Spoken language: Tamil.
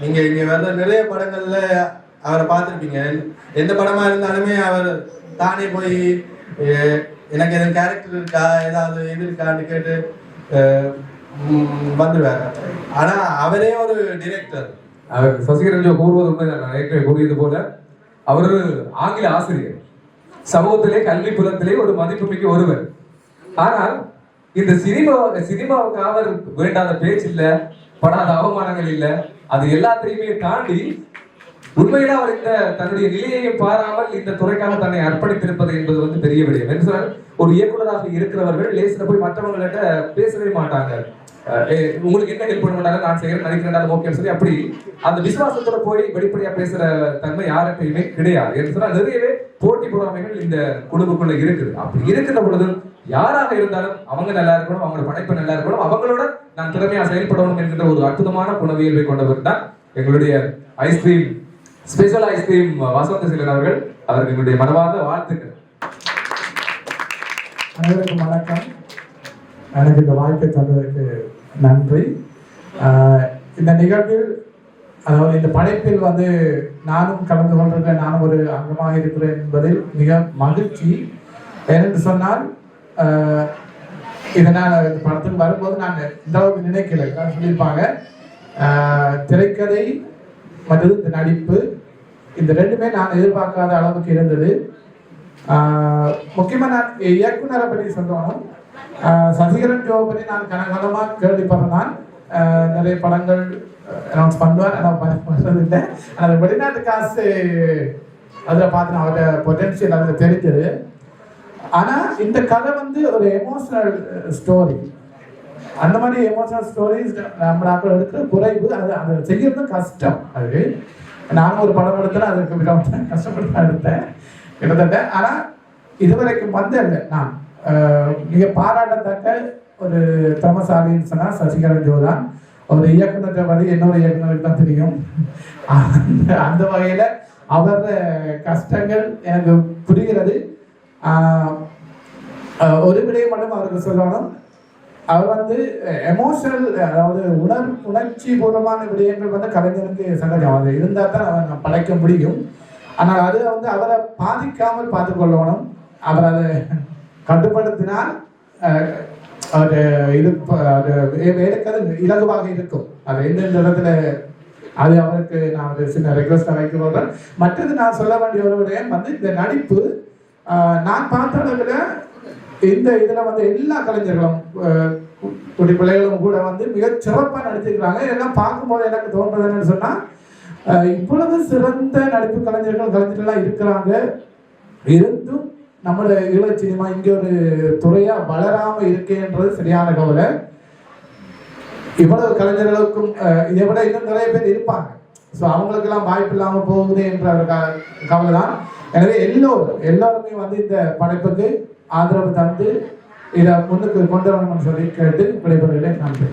நீங்க இங்க வந்த நிறைய படங்கள்ல அவரை பார்த்துருப்பீங்க. எந்த படமா இருந்தாலுமே அவர் தானே போய் எனக்கு எதுவும் கேரக்டர் இருக்கா ஏதாவது இது இருக்கான்னு கேட்டு வந்துடுவார் ஆனா அவரே ஒரு டிரெக்டர் அவர் சசிகரஞ்சோ கூறுவது உண்மைதான். நான் ஏற்கனவே கூறியது போல அவர் ஆங்கில ஆசிரியர். சமூகத்திலே கல்வி புலத்திலே ஒரு மதிப்புமிக்க ஒருவர். ஆனால் இந்த சினிமா சினிமாவுக்கு அவர் வேண்டாத பேச்சு இல்லை படாத அவமானங்கள் இல்லை அது எல்லாத்தையுமே தாண்டி உண்மையில அவர் இந்த தன்னுடைய நிலையையும் பாராமல் இந்த துறைக்காக தன்னை அர்ப்பணித்திருப்பது என்பது வந்து பெரிய விடயம். என்று சொன்னால் ஒரு இயக்குநராக இருக்கிறவர்கள் லேசில போய் மற்றவங்கள்ட்ட பேசவே மாட்டாங்க. உங்களுக்கு என்ன ஹெல்ப் பண்ண நான் செய்யறேன். நினைக்கிறேன் ஓகேன்னு சொல்லி அப்படி அந்த விசுவாசத்தோட போய் வெளிப்படையா பேசுற தன்மை யாருக்கையுமே கிடையாது. என்று சொன்னா நிறையவே போட்டி பொறாமைகள் இந்த குழுவுக்குள்ள இருக்குது. அப்படி இருக்கிற பொழுது யாராக இருந்தாலும் அவங்க நல்லா இருக்கணும் அவங்களோட படைப்பு நல்லா இருக்கணும் அவங்களோட நான் திறமையா செயல்படணும் என்கின்ற ஒரு அற்புதமான குணவியல்வை கொண்டவர் தான் எங்களுடைய ஐஸ்கிரீம் ஸ்பெஷல் ஐஸ்கிரீம் வசந்த சிலர் அவர்கள். அவர்களுடைய எங்களுடைய மனவார்ந்த வாழ்த்துக்கள். அனைவருக்கும் வணக்கம். எனக்கு இந்த வாய்ப்பை தந்ததற்கு நன்றி. இந்த நிகழ்வில் அதாவது இந்த படைப்பில் வந்து நானும் கலந்து கொண்டிருக்கிறேன் நானும் ஒரு அங்கமாக இருக்கிறேன் என்பதில் மிக மகிழ்ச்சி. ஏனென்று சொன்னால் இதனால் இதை நான் இந்த படத்துக்கு வரும்போது நான் இந்த அளவுக்கு நினைக்கல. சொல்லியிருப்பாங்க. திரைக்கதை மற்றும் இந்த நடிப்பு இந்த ரெண்டுமே நான் எதிர்பார்க்காத அளவுக்கு இருந்தது. முக்கியமாக நான் இயக்குனரை பற்றி சொல்லணும். சசிகரன் ஜோ பற்றி நான் கனகாலமாக கேள்விப்படுறேன் நான் நிறைய படங்கள் அனௌன்ஸ் பண்ணுவார். ஆனால் பண்ணுறதில்லை ஆனால் வெளிநாட்டு காசு அதில் பார்த்து நான் அவரோட பொட்டன்ஷியல் அதில் தெரிஞ்சது. ஆனால் இந்த கதை வந்து ஒரு எமோஷனல் ஸ்டோரி அந்த மாதிரி எமோஷனல் ஸ்டோரிஸ் நம்ம நாட்கள் எடுக்கிற குறைவு. அது அதை செய்யறது கஷ்டம். அது நானும் ஒரு படம் எடுத்தேன் அதுக்கு கஷ்டப்பட்டு தான் எடுத்தேன். கிட்டத்தட்ட ஆனால் இதுவரைக்கும் வந்ததில்லை. நான் மிக பாராட்டத்தக்க ஒரு திறமசாலின்னு சொன்னால் சசிகரன் ஜோ தான். ஒரு இயக்குனர் வழி இன்னொரு இயக்குனருக்கு தான் தெரியும். அந்த அந்த வகையில அவர் கஷ்டங்கள் எனக்கு புரிகிறது. ஒரு விடையை மட்டும் அவருக்கு சொல்லணும். அவர் வந்து எமோஷனல் அதாவது உணர் உணர்ச்சி பூர்வமான விடயங்கள் வந்து கலைஞருக்கு சகஜம். அது இருந்தால் தான் அவன் படைக்க முடியும். ஆனால் அது வந்து அவரை பாதிக்காமல் பார்த்துக்கொள்ளணும். அவர் அதை கட்டுப்படுத்தினால் அது இது அது வே- இலகுவாக இருக்கும். அது எந்தெந்த இடத்துல அது அவருக்கு நான் ஒரு சின்ன ரெக்வஸ்ட் வைக்கிறோம் மற்றது நான் சொல்ல வேண்டிய ஒரு விடயம் வந்து இந்த நடிப்பு நான் பார்த்த அளவில் இந்த இதில் வந்து எல்லா கலைஞர்களும் குடி பிள்ளைகளும் கூட வந்து மிக சிறப்பாக நடிச்சிருக்கிறாங்க. இதெல்லாம் பார்க்கும்போது எனக்கு தோன்றது என்னன்னு சொன்னால் ஆஹ், இவ்வளவு சிறந்த நடிப்பு கலைஞர்கள் கலைஞர்கள்லாம் இருக்கிறாங்க. இருந்தும் நம்மளோட ஈழ சினிமா இங்க ஒரு துறையா வளராம இருக்கேன்றது சரியான கவலை. இவ்வளவு கலைஞர்களுக்கும் இதை விட இன்னும் நிறைய பேர் இருப்பாங்க. ஸோ அவங்களுக்கெல்லாம் வாய்ப்பு இல்லாம போகுது என்ற ஒரு க- கவலை தான் எனவே எல்லோரும் எல்லாருமே வந்து இந்த படைப்புக்கு ஆதரவு தந்து இதை முன்னுக்கு கொண்டு வரணும்னு சொல்லி கேட்டு விடைபெறுகிறேன். நன்றி.